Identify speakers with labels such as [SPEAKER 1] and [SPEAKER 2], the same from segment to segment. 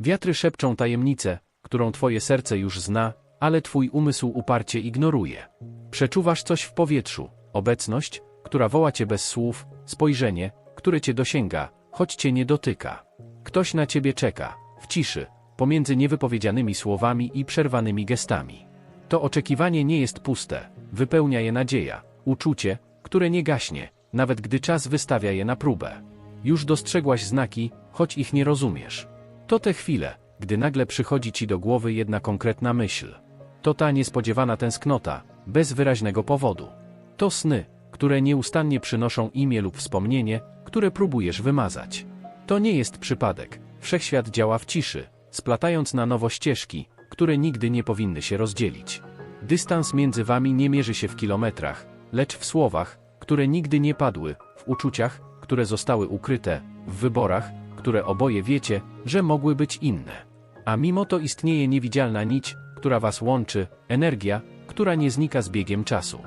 [SPEAKER 1] Wiatry szepczą tajemnicę, którą twoje serce już zna, ale twój umysł uparcie ignoruje. Przeczuwasz coś w powietrzu, obecność, która woła cię bez słów, spojrzenie, które cię dosięga, choć cię nie dotyka. Ktoś na ciebie czeka, w ciszy, pomiędzy niewypowiedzianymi słowami i przerwanymi gestami. To oczekiwanie nie jest puste, wypełnia je nadzieja, uczucie, które nie gaśnie, nawet gdy czas wystawia je na próbę. Już dostrzegłaś znaki, choć ich nie rozumiesz. To te chwile, gdy nagle przychodzi ci do głowy jedna konkretna myśl. To ta niespodziewana tęsknota, bez wyraźnego powodu. To sny, które nieustannie przynoszą imię lub wspomnienie, które próbujesz wymazać. To nie jest przypadek. Wszechświat działa w ciszy, splatając na nowo ścieżki, które nigdy nie powinny się rozdzielić. Dystans między wami nie mierzy się w kilometrach, lecz w słowach, które nigdy nie padły, w uczuciach, które zostały ukryte, w wyborach, które oboje wiecie, że mogły być inne. A mimo to istnieje niewidzialna nić, która was łączy, energia, która nie znika z biegiem czasu.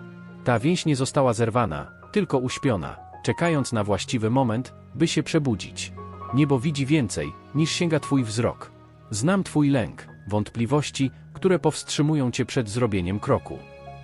[SPEAKER 1] Ta więź nie została zerwana, tylko uśpiona, czekając na właściwy moment, by się przebudzić. Niebo widzi więcej, niż sięga twój wzrok. Znam twój lęk, wątpliwości, które powstrzymują cię przed zrobieniem kroku.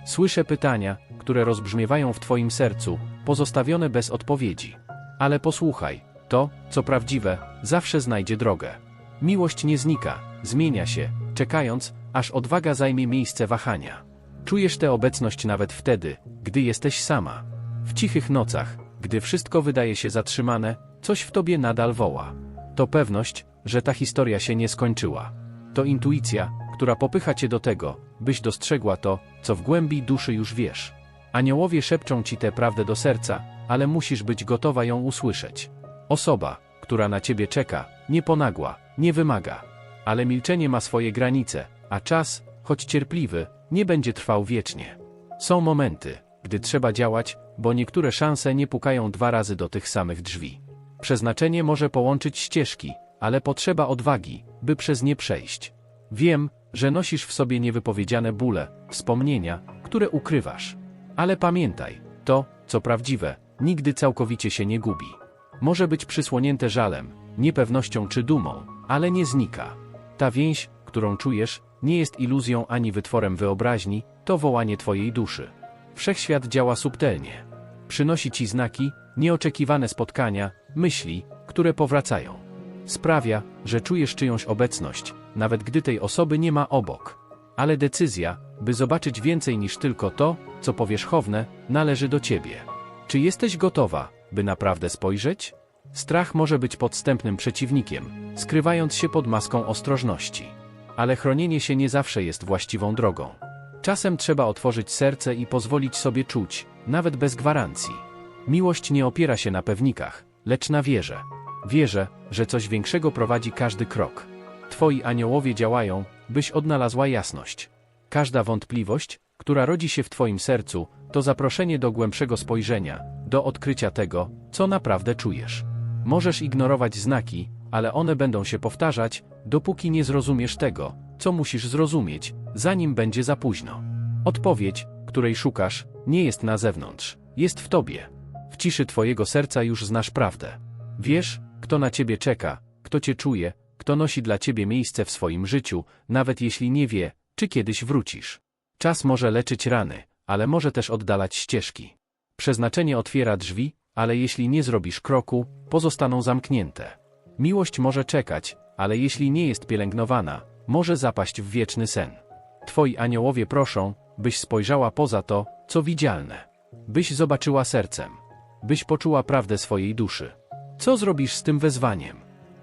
[SPEAKER 1] Słyszę pytania, które rozbrzmiewają w twoim sercu, pozostawione bez odpowiedzi. Ale posłuchaj, to, co prawdziwe, zawsze znajdzie drogę. Miłość nie znika, zmienia się, czekając, aż odwaga zajmie miejsce wahania. Czujesz tę obecność nawet wtedy, gdy jesteś sama. W cichych nocach, gdy wszystko wydaje się zatrzymane, coś w tobie nadal woła. To pewność, że ta historia się nie skończyła. To intuicja, która popycha cię do tego, byś dostrzegła to, co w głębi duszy już wiesz. Aniołowie szepczą ci tę prawdę do serca, ale musisz być gotowa ją usłyszeć. Osoba, która na ciebie czeka, nie ponagła, nie wymaga. Ale milczenie ma swoje granice, a czas, choć cierpliwy, nie będzie trwał wiecznie. Są momenty, gdy trzeba działać, bo niektóre szanse nie pukają dwa razy do tych samych drzwi. Przeznaczenie może połączyć ścieżki, ale potrzeba odwagi, by przez nie przejść. Wiem, że nosisz w sobie niewypowiedziane bóle, wspomnienia, które ukrywasz. Ale pamiętaj, to, co prawdziwe, nigdy całkowicie się nie gubi. Może być przysłonięte żalem, niepewnością czy dumą, ale nie znika. Ta więź, którą czujesz, nie jest iluzją ani wytworem wyobraźni, to wołanie twojej duszy. Wszechświat działa subtelnie. Przynosi ci znaki, nieoczekiwane spotkania, myśli, które powracają. Sprawia, że czujesz czyjąś obecność, nawet gdy tej osoby nie ma obok. Ale decyzja, by zobaczyć więcej niż tylko to, co powierzchowne, należy do ciebie. Czy jesteś gotowa, by naprawdę spojrzeć? Strach może być podstępnym przeciwnikiem, skrywając się pod maską ostrożności. Ale chronienie się nie zawsze jest właściwą drogą. Czasem trzeba otworzyć serce i pozwolić sobie czuć, nawet bez gwarancji. Miłość nie opiera się na pewnikach, lecz na wierze. Wierzę, że coś większego prowadzi każdy krok. Twoi aniołowie działają, byś odnalazła jasność. Każda wątpliwość, która rodzi się w Twoim sercu, to zaproszenie do głębszego spojrzenia, do odkrycia tego, co naprawdę czujesz. Możesz ignorować znaki, ale one będą się powtarzać, dopóki nie zrozumiesz tego, co musisz zrozumieć, zanim będzie za późno. Odpowiedź, której szukasz, nie jest na zewnątrz, jest w tobie. W ciszy twojego serca już znasz prawdę. Wiesz, kto na ciebie czeka, kto cię czuje, kto nosi dla ciebie miejsce w swoim życiu, nawet jeśli nie wie, czy kiedyś wrócisz. Czas może leczyć rany, ale może też oddalać ścieżki. Przeznaczenie otwiera drzwi, ale jeśli nie zrobisz kroku, pozostaną zamknięte. Miłość może czekać, ale jeśli nie jest pielęgnowana, może zapaść w wieczny sen. Twoi aniołowie proszą, byś spojrzała poza to, co widzialne. Byś zobaczyła sercem. Byś poczuła prawdę swojej duszy. Co zrobisz z tym wezwaniem?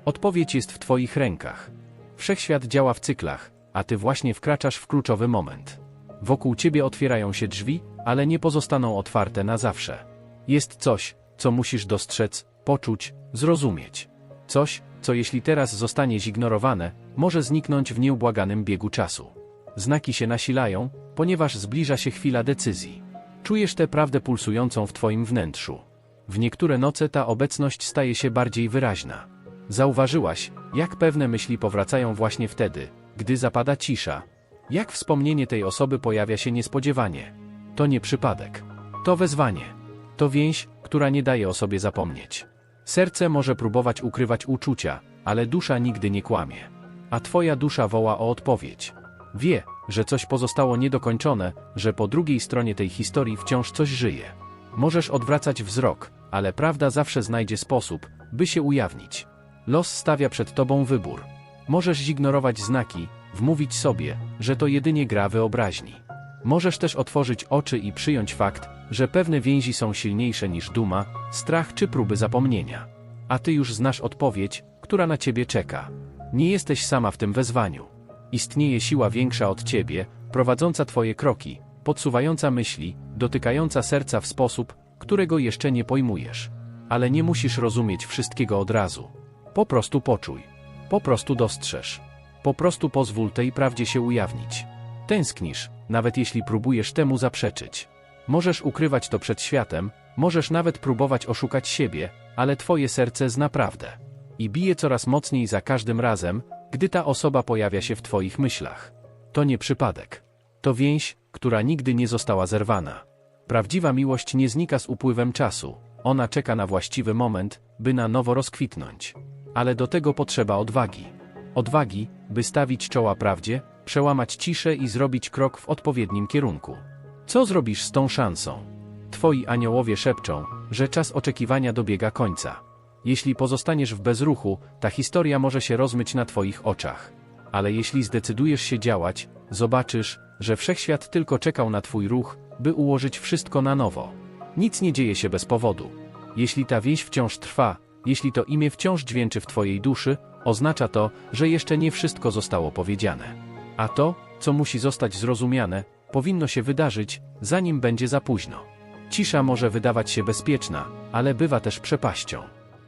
[SPEAKER 1] Odpowiedź jest w Twoich rękach. Wszechświat działa w cyklach, a Ty właśnie wkraczasz w kluczowy moment. Wokół Ciebie otwierają się drzwi, ale nie pozostaną otwarte na zawsze. Jest coś, co musisz dostrzec, poczuć, zrozumieć. Coś, co jeśli teraz zostanie zignorowane, może zniknąć w nieubłaganym biegu czasu. Znaki się nasilają, ponieważ zbliża się chwila decyzji. Czujesz tę prawdę pulsującą w Twoim wnętrzu. W niektóre noce ta obecność staje się bardziej wyraźna. Zauważyłaś, jak pewne myśli powracają właśnie wtedy, gdy zapada cisza. Jak wspomnienie tej osoby pojawia się niespodziewanie. To nie przypadek. To wezwanie. To więź, która nie daje o sobie zapomnieć. Serce może próbować ukrywać uczucia, ale dusza nigdy nie kłamie. a twoja dusza woła o odpowiedź. Wie, że coś pozostało niedokończone, że po drugiej stronie tej historii wciąż coś żyje. Możesz odwracać wzrok, ale prawda zawsze znajdzie sposób, by się ujawnić. Los stawia przed tobą wybór. Możesz zignorować znaki, wmówić sobie, że to jedynie gra wyobraźni. Możesz też otworzyć oczy i przyjąć fakt, że pewne więzi są silniejsze niż duma, strach czy próby zapomnienia. A ty już znasz odpowiedź, która na ciebie czeka. Nie jesteś sama w tym wezwaniu. Istnieje siła większa od ciebie, prowadząca twoje kroki, podsuwająca myśli, dotykająca serca w sposób, którego jeszcze nie pojmujesz. Ale nie musisz rozumieć wszystkiego od razu. Po prostu poczuj. Po prostu dostrzeż. Po prostu pozwól tej prawdzie się ujawnić. Tęsknisz, nawet jeśli próbujesz temu zaprzeczyć. Możesz ukrywać to przed światem, możesz nawet próbować oszukać siebie, ale twoje serce zna prawdę. I bije coraz mocniej za każdym razem, gdy ta osoba pojawia się w twoich myślach. To nie przypadek. To więź, która nigdy nie została zerwana. Prawdziwa miłość nie znika z upływem czasu. Ona czeka na właściwy moment, by na nowo rozkwitnąć. Ale do tego potrzeba odwagi. Odwagi, by stawić czoła prawdzie, przełamać ciszę i zrobić krok w odpowiednim kierunku. Co zrobisz z tą szansą? Twoi aniołowie szepczą, że czas oczekiwania dobiega końca. Jeśli pozostaniesz w bezruchu, ta historia może się rozmyć na Twoich oczach. Ale jeśli zdecydujesz się działać, zobaczysz, że wszechświat tylko czekał na Twój ruch, by ułożyć wszystko na nowo. Nic nie dzieje się bez powodu. Jeśli ta więź wciąż trwa, jeśli to imię wciąż dźwięczy w Twojej duszy, oznacza to, że jeszcze nie wszystko zostało powiedziane. A to, co musi zostać zrozumiane, powinno się wydarzyć, zanim będzie za późno. Cisza może wydawać się bezpieczna, ale bywa też przepaścią.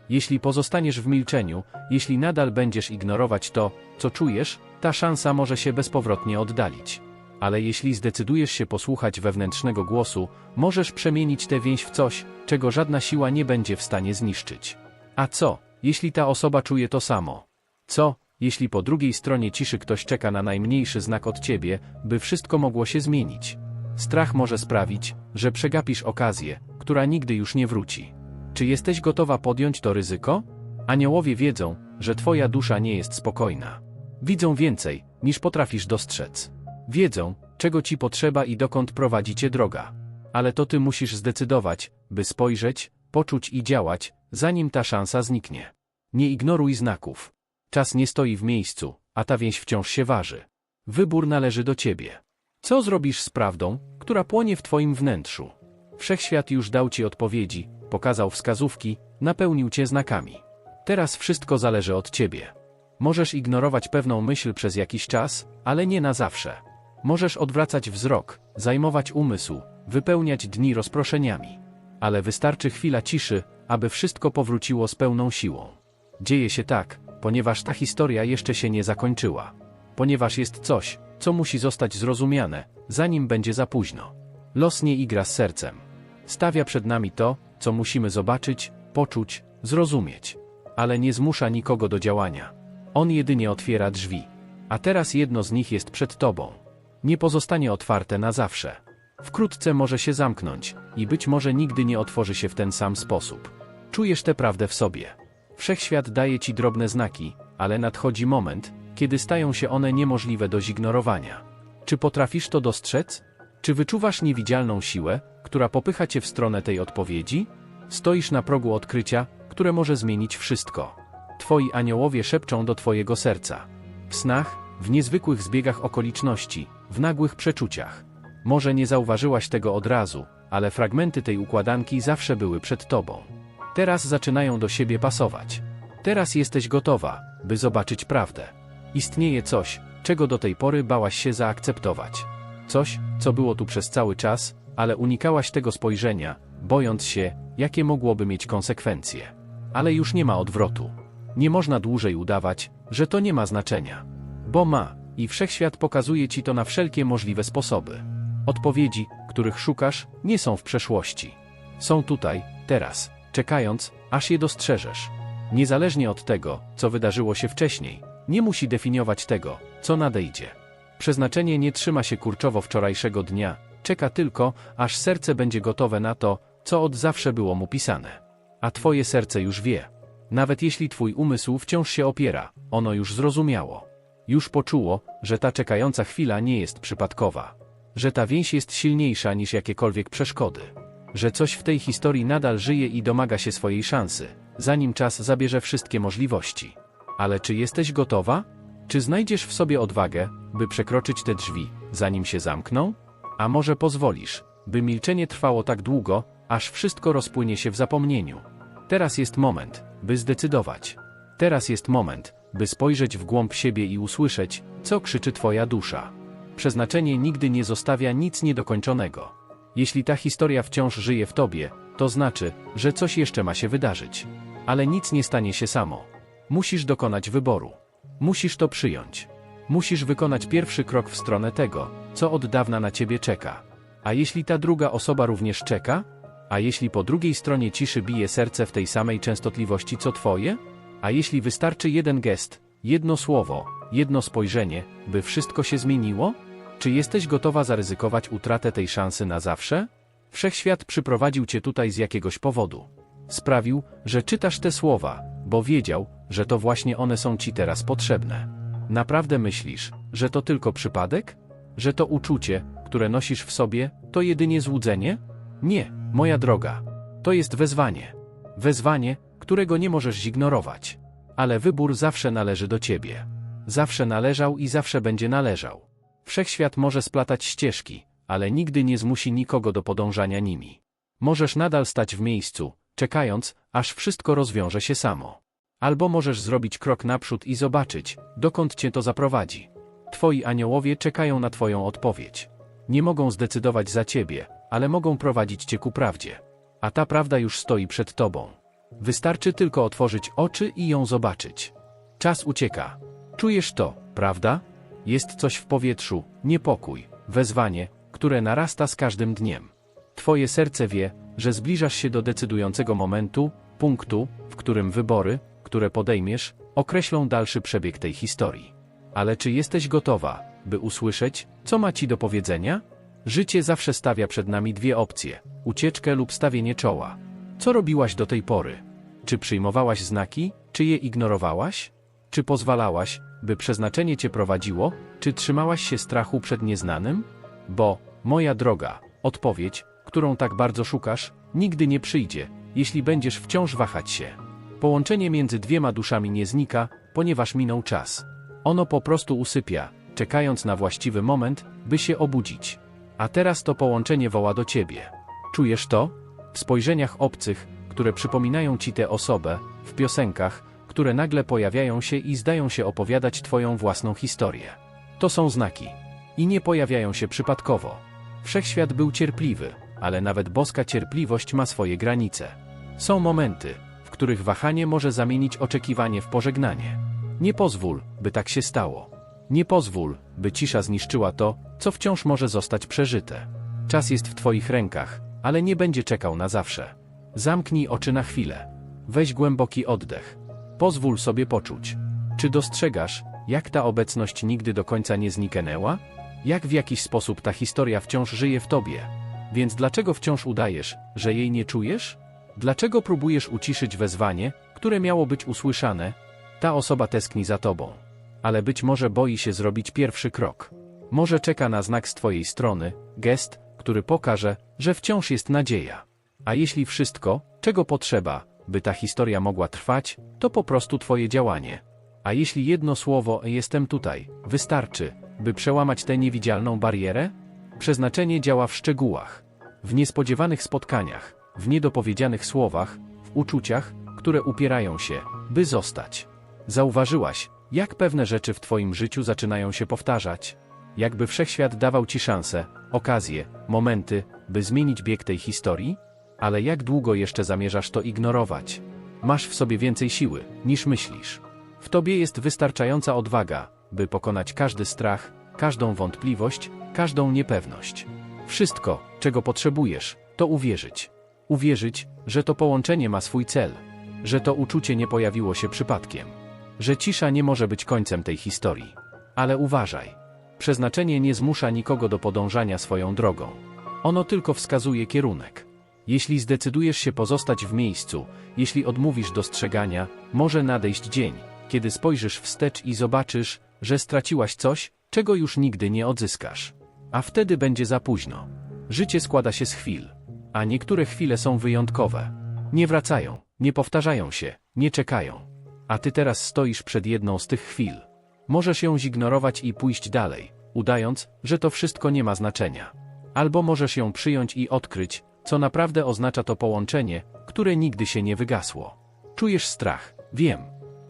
[SPEAKER 1] Jeśli pozostaniesz w milczeniu, jeśli nadal będziesz ignorować to, co czujesz, ta szansa może się bezpowrotnie oddalić. Ale jeśli zdecydujesz się posłuchać wewnętrznego głosu, możesz przemienić tę więź w coś, czego żadna siła nie będzie w stanie zniszczyć. A co, jeśli ta osoba czuje to samo? Co, jeśli po drugiej stronie ciszy ktoś czeka na najmniejszy znak od ciebie, by wszystko mogło się zmienić? Strach może sprawić, że przegapisz okazję, która nigdy już nie wróci. Czy jesteś gotowa podjąć to ryzyko? Aniołowie wiedzą, że twoja dusza nie jest spokojna. Widzą więcej, niż potrafisz dostrzec. Wiedzą, czego ci potrzeba i dokąd prowadzi cię droga. Ale to ty musisz zdecydować, by spojrzeć, poczuć i działać, zanim ta szansa zniknie. Nie ignoruj znaków. Czas nie stoi w miejscu, a ta więź wciąż się waży. Wybór należy do ciebie. Co zrobisz z prawdą, która płonie w twoim wnętrzu? Wszechświat już dał ci odpowiedzi, pokazał wskazówki, napełnił cię znakami. Teraz wszystko zależy od ciebie. Możesz ignorować pewną myśl przez jakiś czas, ale nie na zawsze. Możesz odwracać wzrok, zajmować umysł, wypełniać dni rozproszeniami. Ale wystarczy chwila ciszy, aby wszystko powróciło z pełną siłą. Dzieje się tak, ponieważ ta historia jeszcze się nie zakończyła. Ponieważ jest coś, co musi zostać zrozumiane, zanim będzie za późno. Los nie igra z sercem. Stawia przed nami to, co musimy zobaczyć, poczuć, zrozumieć. Ale nie zmusza nikogo do działania. On jedynie otwiera drzwi. A teraz jedno z nich jest przed tobą. Nie pozostanie otwarte na zawsze. Wkrótce może się zamknąć i być może nigdy nie otworzy się w ten sam sposób. Czujesz tę prawdę w sobie. Wszechświat daje ci drobne znaki, ale nadchodzi moment, kiedy stają się one niemożliwe do zignorowania. Czy potrafisz to dostrzec? Czy wyczuwasz niewidzialną siłę, która popycha cię w stronę tej odpowiedzi? Stoisz na progu odkrycia, które może zmienić wszystko. Twoi aniołowie szepczą do twojego serca. W snach, w niezwykłych zbiegach okoliczności, w nagłych przeczuciach. Może nie zauważyłaś tego od razu, ale fragmenty tej układanki zawsze były przed tobą. Teraz zaczynają do siebie pasować. Teraz jesteś gotowa, by zobaczyć prawdę. Istnieje coś, czego do tej pory bałaś się zaakceptować. Coś, co było tu przez cały czas, ale unikałaś tego spojrzenia, bojąc się, jakie mogłoby mieć konsekwencje. Ale już nie ma odwrotu. Nie można dłużej udawać, że to nie ma znaczenia. Bo ma, i wszechświat pokazuje ci to na wszelkie możliwe sposoby. Odpowiedzi, których szukasz, nie są w przeszłości. Są tutaj, teraz, czekając, aż je dostrzeżesz. Niezależnie od tego, co wydarzyło się wcześniej, nie musi definiować tego, co nadejdzie. Przeznaczenie nie trzyma się kurczowo wczorajszego dnia, czeka tylko, aż serce będzie gotowe na to, co od zawsze było mu pisane. A twoje serce już wie. Nawet jeśli twój umysł wciąż się opiera, ono już zrozumiało. Już poczuło, że ta czekająca chwila nie jest przypadkowa. Że ta więź jest silniejsza niż jakiekolwiek przeszkody. Że coś w tej historii nadal żyje i domaga się swojej szansy, zanim czas zabierze wszystkie możliwości. Ale czy jesteś gotowa? Czy znajdziesz w sobie odwagę, by przekroczyć te drzwi, zanim się zamkną? A może pozwolisz, by milczenie trwało tak długo, aż wszystko rozpłynie się w zapomnieniu? Teraz jest moment, by zdecydować. Teraz jest moment, by spojrzeć w głąb siebie i usłyszeć, co krzyczy Twoja dusza. Przeznaczenie nigdy nie zostawia nic niedokończonego. Jeśli ta historia wciąż żyje w Tobie, to znaczy, że coś jeszcze ma się wydarzyć. Ale nic nie stanie się samo. Musisz dokonać wyboru. Musisz to przyjąć. Musisz wykonać pierwszy krok w stronę tego, co od dawna na ciebie czeka. A jeśli ta druga osoba również czeka? A jeśli po drugiej stronie ciszy bije serce w tej samej częstotliwości co twoje? A jeśli wystarczy jeden gest, jedno słowo, jedno spojrzenie, by wszystko się zmieniło? Czy jesteś gotowa zaryzykować utratę tej szansy na zawsze? Wszechświat przyprowadził cię tutaj z jakiegoś powodu. Sprawił, że czytasz te słowa, bo wiedział, że to właśnie one są ci teraz potrzebne. Naprawdę myślisz, że to tylko przypadek? Że to uczucie, które nosisz w sobie, to jedynie złudzenie? Nie, moja droga. To jest wezwanie. Wezwanie, którego nie możesz zignorować. Ale wybór zawsze należy do ciebie. Zawsze należał i zawsze będzie należał. Wszechświat może splatać ścieżki, ale nigdy nie zmusi nikogo do podążania nimi. Możesz nadal stać w miejscu, czekając, aż wszystko rozwiąże się samo. Albo możesz zrobić krok naprzód i zobaczyć, dokąd cię to zaprowadzi. Twoi aniołowie czekają na Twoją odpowiedź. Nie mogą zdecydować za Ciebie, ale mogą prowadzić Cię ku prawdzie. A ta prawda już stoi przed Tobą. Wystarczy tylko otworzyć oczy i ją zobaczyć. Czas ucieka. Czujesz to, prawda? Jest coś w powietrzu, niepokój, wezwanie, które narasta z każdym dniem. Twoje serce wie, że zbliżasz się do decydującego momentu, punktu, w którym wybory, które podejmiesz, określą dalszy przebieg tej historii. Ale czy jesteś gotowa, by usłyszeć, co ma ci do powiedzenia? Życie zawsze stawia przed nami dwie opcje: ucieczkę lub stawienie czoła. Co robiłaś do tej pory? Czy przyjmowałaś znaki, czy je ignorowałaś? Czy pozwalałaś, by przeznaczenie cię prowadziło, czy trzymałaś się strachu przed nieznanym? Bo, moja droga, odpowiedź, którą tak bardzo szukasz, nigdy nie przyjdzie, jeśli będziesz wciąż wahać się. Połączenie między dwiema duszami nie znika, ponieważ minął czas. Ono po prostu usypia, czekając na właściwy moment, by się obudzić. A teraz to połączenie woła do ciebie. Czujesz to? W spojrzeniach obcych, które przypominają ci tę osobę, w piosenkach, które nagle pojawiają się i zdają się opowiadać twoją własną historię. To są znaki. I nie pojawiają się przypadkowo. Wszechświat był cierpliwy, ale nawet boska cierpliwość ma swoje granice. Są momenty, w których wahanie może zamienić oczekiwanie w pożegnanie. Nie pozwól, by tak się stało. Nie pozwól, by cisza zniszczyła to, co wciąż może zostać przeżyte. Czas jest w Twoich rękach, ale nie będzie czekał na zawsze. Zamknij oczy na chwilę. Weź głęboki oddech. Pozwól sobie poczuć. Czy dostrzegasz, jak ta obecność nigdy do końca nie zniknęła? Jak w jakiś sposób ta historia wciąż żyje w tobie? Więc dlaczego wciąż udajesz, że jej nie czujesz? Dlaczego próbujesz uciszyć wezwanie, które miało być usłyszane? Ta osoba tęskni za tobą. Ale być może boi się zrobić pierwszy krok. Może czeka na znak z twojej strony, gest, który pokaże, że wciąż jest nadzieja. A jeśli wszystko, czego potrzeba, by ta historia mogła trwać, to po prostu twoje działanie. A jeśli jedno słowo jestem tutaj, wystarczy, by przełamać tę niewidzialną barierę? Przeznaczenie działa w szczegółach, w niespodziewanych spotkaniach, w niedopowiedzianych słowach, w uczuciach, które upierają się, by zostać. Zauważyłaś, jak pewne rzeczy w Twoim życiu zaczynają się powtarzać? Jakby wszechświat dawał Ci szanse, okazje, momenty, by zmienić bieg tej historii? Ale jak długo jeszcze zamierzasz to ignorować? Masz w sobie więcej siły, niż myślisz. W Tobie jest wystarczająca odwaga, by pokonać każdy strach, każdą wątpliwość, każdą niepewność. Wszystko, czego potrzebujesz, to uwierzyć. Uwierzyć, że to połączenie ma swój cel, że to uczucie nie pojawiło się przypadkiem, że cisza nie może być końcem tej historii. Ale uważaj. Przeznaczenie nie zmusza nikogo do podążania swoją drogą. Ono tylko wskazuje kierunek. Jeśli zdecydujesz się pozostać w miejscu, jeśli odmówisz dostrzegania, może nadejść dzień, kiedy spojrzysz wstecz i zobaczysz, że straciłaś coś, czego już nigdy nie odzyskasz. A wtedy będzie za późno. Życie składa się z chwil, a niektóre chwile są wyjątkowe. Nie wracają, nie powtarzają się, nie czekają. A ty teraz stoisz przed jedną z tych chwil. Możesz ją zignorować i pójść dalej, udając, że to wszystko nie ma znaczenia. Albo możesz ją przyjąć i odkryć, co naprawdę oznacza to połączenie, które nigdy się nie wygasło. Czujesz strach, wiem.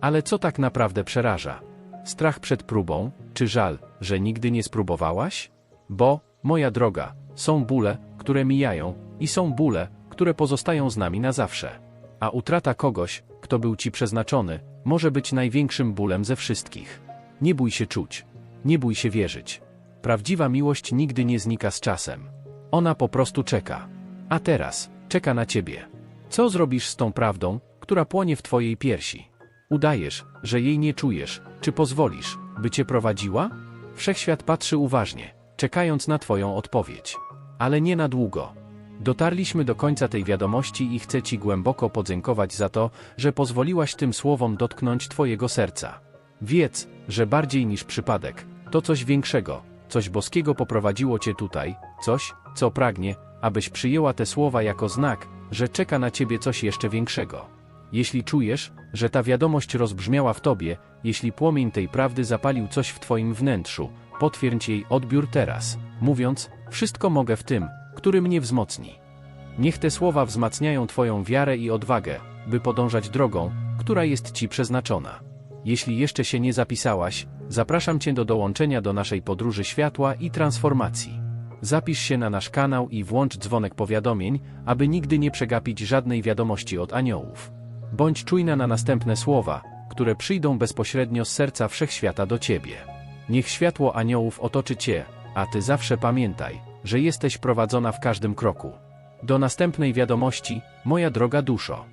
[SPEAKER 1] Ale co tak naprawdę przeraża? Strach przed próbą, czy żal, że nigdy nie spróbowałaś? Bo, moja droga, są bóle, które mijają, i są bóle, które pozostają z nami na zawsze. A utrata kogoś, kto był ci przeznaczony, może być największym bólem ze wszystkich. Nie bój się czuć. Nie bój się wierzyć. Prawdziwa miłość nigdy nie znika z czasem. Ona po prostu czeka. A teraz, czeka na ciebie. Co zrobisz z tą prawdą, która płonie w twojej piersi? Udajesz, że jej nie czujesz, czy pozwolisz, by cię prowadziła? Wszechświat patrzy uważnie, czekając na twoją odpowiedź. Ale nie na długo. Dotarliśmy do końca tej wiadomości i chcę Ci głęboko podziękować za to, że pozwoliłaś tym słowom dotknąć Twojego serca. Wiedz, że bardziej niż przypadek, to coś większego, coś boskiego poprowadziło Cię tutaj, coś, co pragnie, abyś przyjęła te słowa jako znak, że czeka na Ciebie coś jeszcze większego. Jeśli czujesz, że ta wiadomość rozbrzmiała w Tobie, jeśli płomień tej prawdy zapalił coś w Twoim wnętrzu, potwierdź jej odbiór teraz, mówiąc, wszystko mogę w tym, który mnie wzmocni. Niech te słowa wzmacniają Twoją wiarę i odwagę, by podążać drogą, która jest Ci przeznaczona. Jeśli jeszcze się nie zapisałaś, zapraszam Cię do dołączenia do naszej podróży światła i transformacji. Zapisz się na nasz kanał i włącz dzwonek powiadomień, aby nigdy nie przegapić żadnej wiadomości od aniołów. Bądź czujna na następne słowa, które przyjdą bezpośrednio z serca wszechświata do Ciebie. Niech światło aniołów otoczy Cię, a Ty zawsze pamiętaj, że jesteś prowadzona w każdym kroku. Do następnej wiadomości, moja droga duszo.